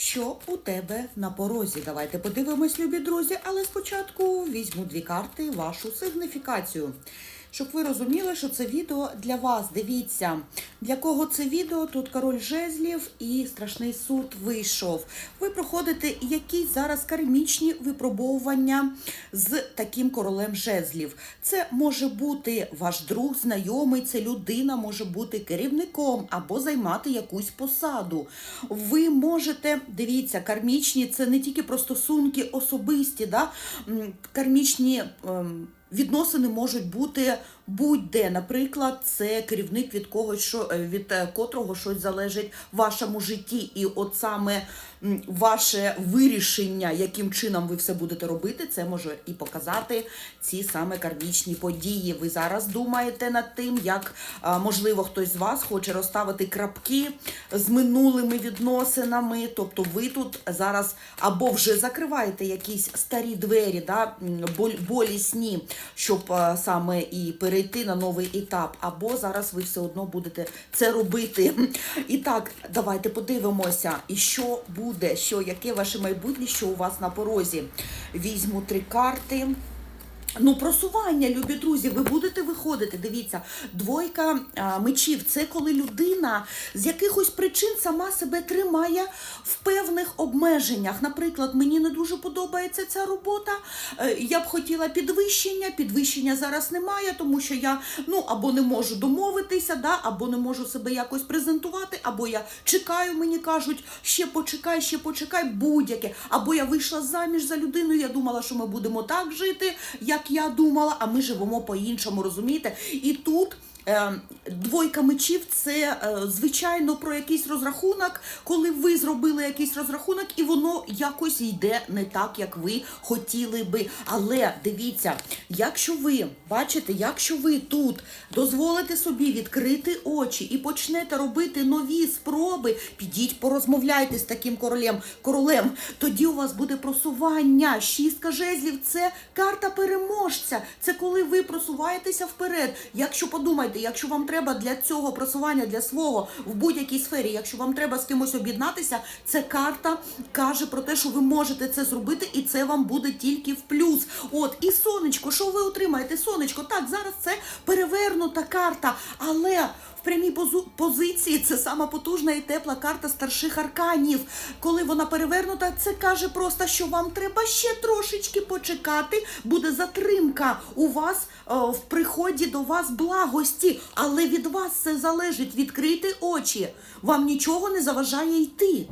Що у тебе на порозі? Давайте подивимось, любі друзі, але спочатку візьму дві карти, вашу сигніфікацію. Щоб ви розуміли, що це відео для вас. Дивіться, для кого це відео? Тут король жезлів і страшний суд вийшов. Ви проходите якісь зараз кармічні випробовування з таким королем жезлів. Це може бути ваш друг, знайомий, це людина може бути керівником або займати якусь посаду. Ви можете, дивіться, кармічні це не тільки про стосунки особисті, да? кармічні. ем, Відносини можуть бути будь-де. Наприклад, це керівник від когось, що е, від е, котрого щось залежить в вашому житті, і от саме ваше вирішення, яким чином ви все будете робити, це може і показати ці саме кармічні події. Ви зараз думаєте над тим, як можливо хтось з вас хоче розставити крапки з минулими відносинами. Тобто, ви тут зараз або вже закриваєте якісь старі двері, да, болісні, щоб саме і перейти на новий етап, або зараз ви все одно будете це робити. І так, давайте подивимося, і що буде, що яке ваше майбутнє, що у вас на порозі. Візьму три карти. Ну, просування, любі друзі, ви будете виходити. Дивіться, двойка а, мечів це коли людина з якихось причин сама себе тримає в певних обмеженнях. Наприклад, мені не дуже подобається ця робота. е, Я б хотіла підвищення. Підвищення зараз немає, тому що я ну або не можу домовитися, да, або не можу себе якось презентувати, або я чекаю, мені кажуть, ще почекай, ще почекай, будь-яке. Або я вийшла заміж за людину, я думала, що ми будемо так жити, як я думала, а ми живемо по-іншому, розумієте? І тут. Е, Двойка мечів це е, звичайно про якийсь розрахунок, коли ви зробили якийсь розрахунок, і воно якось йде не так, як ви хотіли би. Але дивіться, якщо ви бачите, якщо ви тут дозволите собі відкрити очі і почнете робити нові спроби, підіть, порозмовляйте з таким королем, королем, тоді у вас буде просування. Шістка жезлів це карта переможця. Це коли ви просуваєтеся вперед. Якщо подумайте, якщо вам треба для цього просування для свого в будь-якій сфері, якщо вам треба з кимось об'єднатися, це карта каже про те, що ви можете це зробити, і це вам буде тільки в плюс. От і сонечко, що ви отримаєте? Сонечко, так зараз це перевернута карта, але. В прямій позиції це сама потужна і тепла карта старших арканів. Коли вона перевернута, це каже просто, що вам треба ще трошечки почекати. Буде затримка у вас о, в приході до вас благості, але від вас це залежить. Відкрити очі. Вам нічого не заважає йти.